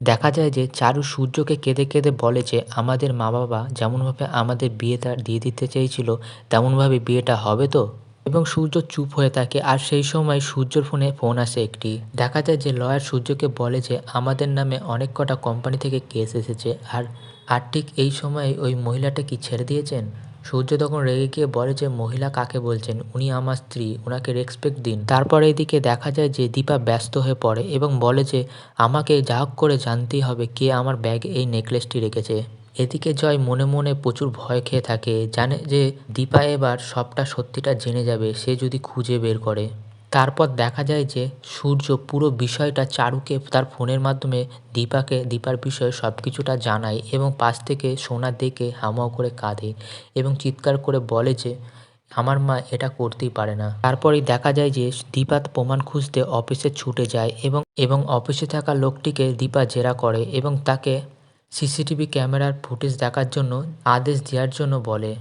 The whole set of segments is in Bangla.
দেখা যায় যে চারু সূর্যকে কেঁদে কেঁদে বলে যে, আমাদের মা বাবা যেমনভাবে আমাদের বিয়েটা দিয়ে দিতে চেয়েছিল, তেমনভাবে বিয়েটা হবে তো? এবং সূর্য চুপ হয়ে থাকে, আর সেই সময় সূর্যর ফোনে ফোন আসে একটি। দেখা যায় যে লয়ার সূর্যকে বলে যে, আমাদের নামে অনেক কটা কোম্পানি থেকে কেস এসেছে, আর আর ঠিক এই সময় ওই মহিলাটা কি ছেড়ে দিয়েছেন? সূর্য তখন রেগে গিয়ে বলে যে, মহিলা কাকে বলছেন? উনি আমার স্ত্রী ওনাকে রেসপেক্ট দিন। তারপরে এদিকে দেখা যায় যে, দীপা ব্যস্ত হয়ে পড়ে এবং বলে যে, আমাকে যা করে জানতেই হবে কে আমার ব্যাগে এই নেকলেসটি রেখেছে। এদিকে জয় মনে মনে প্রচুর ভয় খেয়ে থাকে, জানে যে, দীপা এবার সবটা সত্যিটা জেনে যাবে, সে যদি খুঁজে বের করে। তারপর দেখা যায় যে সূর্য পুরো বিষয়টা চারুকে তার ফোনের মাধ্যমে দীপাকে, দীপার বিষয়ে সব কিছুটা জানায় এবং পাশ থেকে সোনা দেখে হামাও করে কাঁদে এবং চিৎকার করে বলে যে, আমার মা এটা করতেই পারে না। তারপরেই দেখা যায় যে দীপা প্রমাণ খুঁজতে অফিসে ছুটে যায় এবং এবং অফিসে থাকা লোকটিকে দীপা জেরা করে এবং তাকে সিসিটিভি ক্যামেরার ফুটেজ দেখার জন্য আদেশ দেওয়ার জন্য বলে।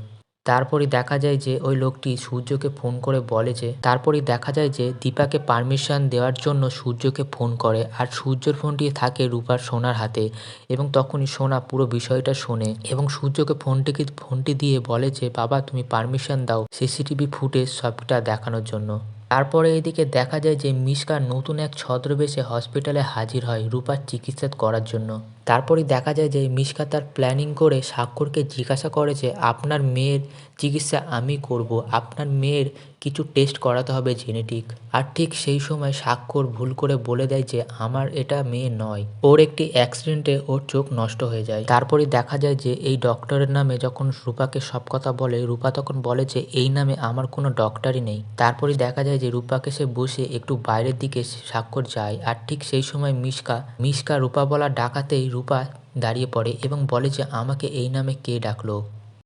তারপরই দেখা যায় যে ওই লোকটি সূর্যকে ফোন করে বলে যে, তারপরই দেখা যায় যে দীপাকে পারমিশন দেওয়ার জন্য সূর্যকে ফোন করে আর সূর্যর ফোনটি থাকে রূপার সোনার হাতে এবং তখনই সোনা পুরো বিষয়টা শোনে এবং সূর্যকে ফোনটিকে, ফোনটি দিয়ে বলে যে, বাবা, তুমি পারমিশন দাও সিসিটিভি ফুটেজ সবটা দেখানোর জন্য। তারপরে এদিকে দেখা যায় যে মিশকা নতুন এক ছদ্রবেশে হসপিটালে হাজির হয় রূপার চিকিৎসা করার জন্য। তারপরেই দেখা যায় যে মিশকা তার প্ল্যানিং করে স্বাক্ষরকে জিজ্ঞাসা করে যে, আপনার মেয়ের চিকিৎসা আমি করব। আপনার মেয়ের কিছু টেস্ট করাতে হবে জেনেটিক। আর ঠিক সেই সময় স্বাক্ষর ভুল করে বলে দেয় যে, আমার এটা মেয়ে নয়। ওর একটি অ্যাক্সিডেন্টে ওর চোখ নষ্ট হয়ে যায়। তারপরে দেখা যায় যে এই ডক্টরের নামে যখন রূপাকে সব কথা বলে, রূপা তখন বলে যে, এই নামে আমার কোনো ডক্টরই নেই। তারপরে দেখা যায় যে রূপাকে সে বসে একটু বাইরের দিকে স্বাক্ষর যায়, আর ঠিক সেই সময় মিশকা মিশকা রূপা বলা ডাকাতেই রূপা দাঁড়িয়ে পড়ে এবং বলে যে, আমাকে এই নামে কে ডাকলো?